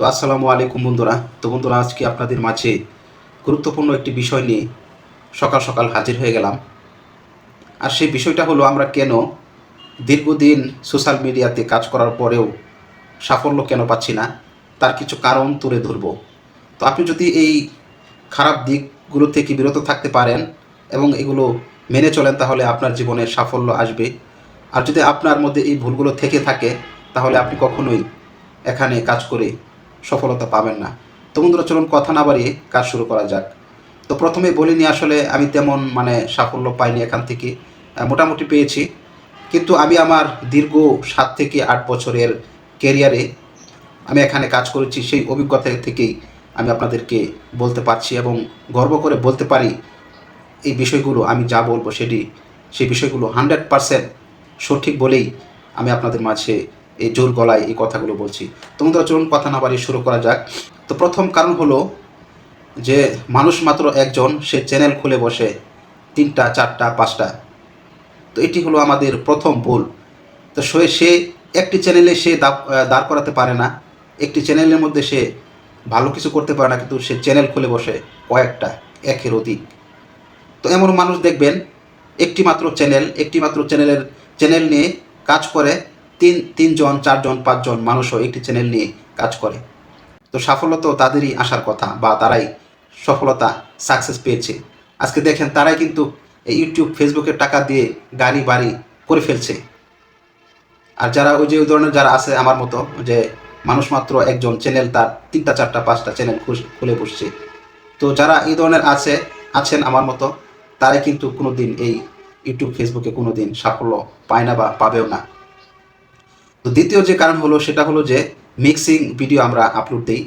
তো আসসালামু আলাইকুম বন্ধুরা। তো বন্ধুরা, আজকে আপনাদের মাঝে গুরুত্বপূর্ণ একটি বিষয় নিয়ে সকাল সকাল হাজির হয়ে গেলাম। আর সেই বিষয়টা হলো, আমরা কেন দীর্ঘদিন সোশ্যাল মিডিয়াতে কাজ করার পরেও সাফল্য কেন পাচ্ছি না, তার কিছু কারণ তুলে ধরব। তো আপনি যদি এই খারাপ দিকগুলো থেকে বিরত থাকতে পারেন এবং এগুলো মেনে চলেন, তাহলে আপনার জীবনে সাফল্য আসবে। আর যদি আপনার মধ্যে এই ভুলগুলো থেকে থাকে, তাহলে আপনি কখনোই এখানে কাজ করে সফলতা পাবেন না। তো বন্ধুরা, চলুন কথা না বাড়িয়ে কাজ শুরু করা যাক। তো প্রথমে বলিনি আসলে আমি তেমন মানে সাফল্য পাইনি এখান থেকে। মোটামুটি পেয়েছি। কিন্তু আমি আমার দীর্ঘ সাত থেকে আট বছরের কেরিয়ারে আমি এখানে কাজ করেছি, সেই অভিজ্ঞতা থেকেই আমি আপনাদেরকে বলতে পারছি এবং গর্ব করে বলতে পারি এই বিষয়গুলো আমি যা বলব সেটি, সেই বিষয়গুলো হান্ড্রেড পারসেন্ট সঠিক বলেই আমি আপনাদের মাঝে এই জোর গলায় এই কথাগুলো বলছি। তোমাদের চলুন কথা না বাড়িয়ে শুরু করা যাক। তো প্রথম কারণ হলো যে মানুষ মাত্র একজন, সে চ্যানেল খুলে বসে তিনটা, চারটা, পাঁচটা। তো এটি হলো আমাদের প্রথম ভুল। তো সে সে একটি চ্যানেলে সে দাঁড় করাতে পারে না। একটি চ্যানেলের মধ্যে সে ভালো কিছু করতে পারে না, কিন্তু সে চ্যানেল খুলে বসে কয়েকটা, একের অধিক। তো এমন মানুষ দেখবেন একটি মাত্র চ্যানেল একটি মাত্র চ্যানেলের চ্যানেল নিয়ে কাজ করে। তিন, তিনজন, চারজন, পাঁচজন মানুষও একটি চ্যানেল নিয়ে কাজ করে। তো সাফল্য তো তাদেরই আসার কথা বা তারাই সফলতা সাকসেস পেয়েছে। আজকে দেখেন তারাই কিন্তু এই ইউটিউব ফেসবুকের টাকা দিয়ে গাড়ি বাড়ি করে ফেলছে। আর যারা ওই যে ওই ধরনের যারা আছে আমার মতো, যে মানুষ মাত্র একজন চ্যানেল তার তিনটা, চারটা, পাঁচটা চ্যানেল খুলে বসছে। তো যারা এই ধরনের আছে, আছেন আমার মতো, তারাই কিন্তু কোনো দিন এই ইউটিউব ফেসবুকে কোনো দিন সাফল্য পায় না বা পাবেও না। তো দ্বিতীয় যে কারণ হলো, সেটা হলো যে মিক্সিং ভিডিও আমরা আপলোড দিই।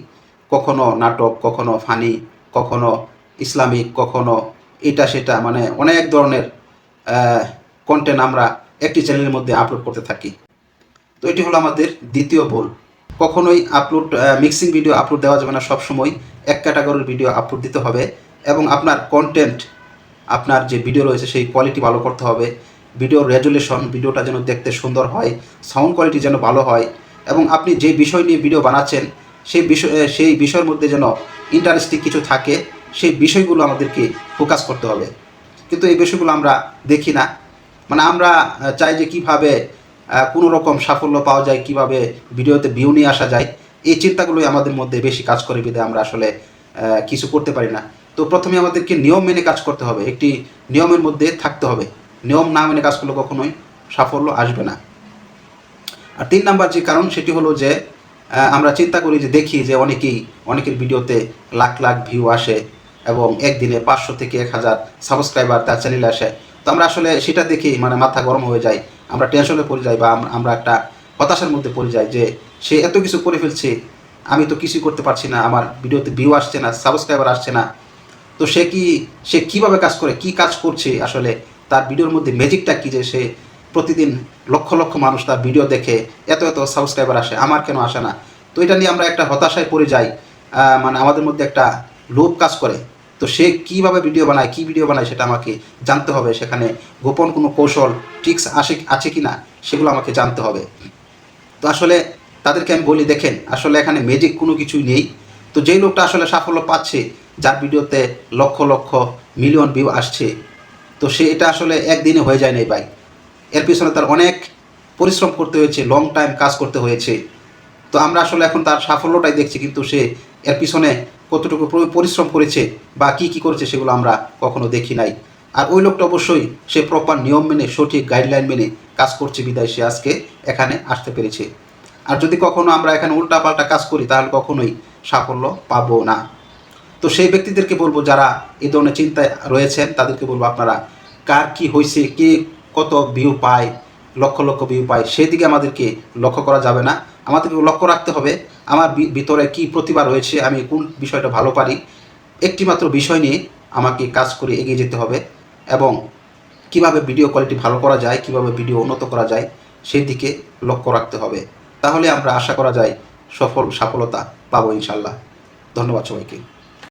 কখনো নাটক, কখনো ফানি কখনো ইসলামিক, কখনো এটা সেটা মানে অনেক ধরনের কন্টেন্ট আমরা একটি চ্যানেলের মধ্যে আপলোড করতে থাকি। তো এটি হলো আমাদের দ্বিতীয় ভুল কখনোই আপলোড মিক্সিং ভিডিও আপলোড দেওয়া যাবে না সবসময়। এক ক্যাটাগরির ভিডিও আপলোড দিতে হবে এবং আপনার কন্টেন্ট আপনার যে ভিডিও রয়েছে, সেই কোয়ালিটি ভালো করতে হবে। ভিডিওর রেজুলেশন ভিডিওটা যেন দেখতে সুন্দর হয় সাউন্ড কোয়ালিটি যেন ভালো হয়, এবং আপনি যে বিষয় নিয়ে ভিডিও বানাচ্ছেন সেই বিষয় সেই বিষয়ের মধ্যে যেন ইন্টারেস্টিং কিছু থাকে, সেই বিষয়গুলো আমাদেরকে ফোকাস করতে হবে। কিন্তু এই বিষয়গুলো আমরা দেখি না। মানে আমরা চাই যে কীভাবে কোনো রকম সাফল্য পাওয়া যায়, কীভাবে ভিডিওতে ভিউ নিয়ে আসা যায়, এই চিন্তাগুলোই আমাদের মধ্যে বেশি কাজ করে বিধে আমরা আসলে কিছু করতে পারি না। তো প্রথমে আমাদেরকে নিয়ম মেনে কাজ করতে হবে, একটি নিয়মের মধ্যে থাকতে হবে। নিয়ম না মেনে কাজ করলে কখনোই সাফল্য আসবে না। আর তিন নাম্বার যে কারণ, সেটি হলো যে আমরা চিন্তা করি যে, দেখি যে অনেকেই, অনেকের ভিডিওতে লাখ লাখ ভিউ আসে এবং একদিনে পাঁচশো থেকে এক হাজার সাবস্ক্রাইবার তার চ্যানেলে আসে। তো আমরা আসলে সেটা দেখি মানে মাথা গরম হয়ে যায়। আমরা টেনশনে পড়ে যাই বা আমরা একটা হতাশার মধ্যে পড়ে যাই যে, সে এত কিছু করে ফেলছে, আমি তো কিছুই করতে পারছি না, আমার ভিডিওতে ভিউ আসছে না সাবস্ক্রাইবার আসছে না। তো সে কি, সে কীভাবে কাজ করে, কি কাজ করছে আসলে তার ভিডিওর মধ্যে ম্যাজিকটা কী যে সে প্রতিদিন লক্ষ লক্ষ মানুষ তার ভিডিও দেখে, এত এত সাবস্ক্রাইবার আসে, আমার কেন আসে না? তো এটা নিয়ে আমরা একটা হতাশায় পড়ে যাই মানে আমাদের মধ্যে একটা লোভ কাজ করে। তো সে কীভাবে ভিডিও বানায়, কি ভিডিও বানায় সেটা আমাকে জানতে হবে। সেখানে গোপন কোনো কৌশল ট্রিক্স আসে, আছে কি না সেগুলো আমাকে জানতে হবে। তো আসলে তাদেরকে আমি বলি, দেখেন, আসলে এখানে ম্যাজিক কোনো কিছুই নেই। তো যেই লোকটা আসলে সাফল্য পাচ্ছে, যার ভিডিওতে লক্ষ লক্ষ মিলিয়ন ভিউ আসছে তো সে এটা আসলে একদিনে হয়ে যায় নাই ভাই। এর পিছনে তার অনেক পরিশ্রম করতে হয়েছে লং টাইম কাজ করতে হয়েছে। তো আমরা আসলে এখন তার সাফল্যটাই দেখছি, কিন্তু সে এর পিছনে কতটুকু পরিশ্রম করেছে বা কি কি করেছে সেগুলো আমরা কখনো দেখি নাই। আর ওই লোকটা অবশ্যই সে প্রপার নিয়ম মেনে, সঠিক গাইডলাইন মেনে কাজ করছে বিদায়, সে আজকে এখানে আসতে পেরেছে। আর যদি কখনো আমরা এখানে উল্টাপাল্টা কাজ করি, তাহলে কখনোই সাফল্য পাবো না। তো সেই ব্যক্তিদেরকে বলব যারা এই ধরনের চিন্তায় রয়েছেন, তাদেরকে বলব আপনারা কার কি হয়েছে, কে কত ভিউ পায়, লক্ষ লক্ষ ভিউ পায় সেদিকে আমাদেরকে লক্ষ্য করা যাবে না। আমাদেরকে লক্ষ্য রাখতে হবে আমার ভিতরে কি প্রতিভা রয়েছে, আমি কোন বিষয়টা ভালো পারি। একটি মাত্র বিষয় নিয়ে আমাকে কাজ করে এগিয়ে যেতে হবে এবং কীভাবে ভিডিও কোয়ালিটি ভালো করা যায়, কীভাবে ভিডিও উন্নত করা যায়, সেই দিকে লক্ষ্য রাখতে হবে। তাহলে আমরা আশা করা যায় সফল, সফলতা পাবো ইনশাল্লাহ ধন্যবাদ সবাইকে।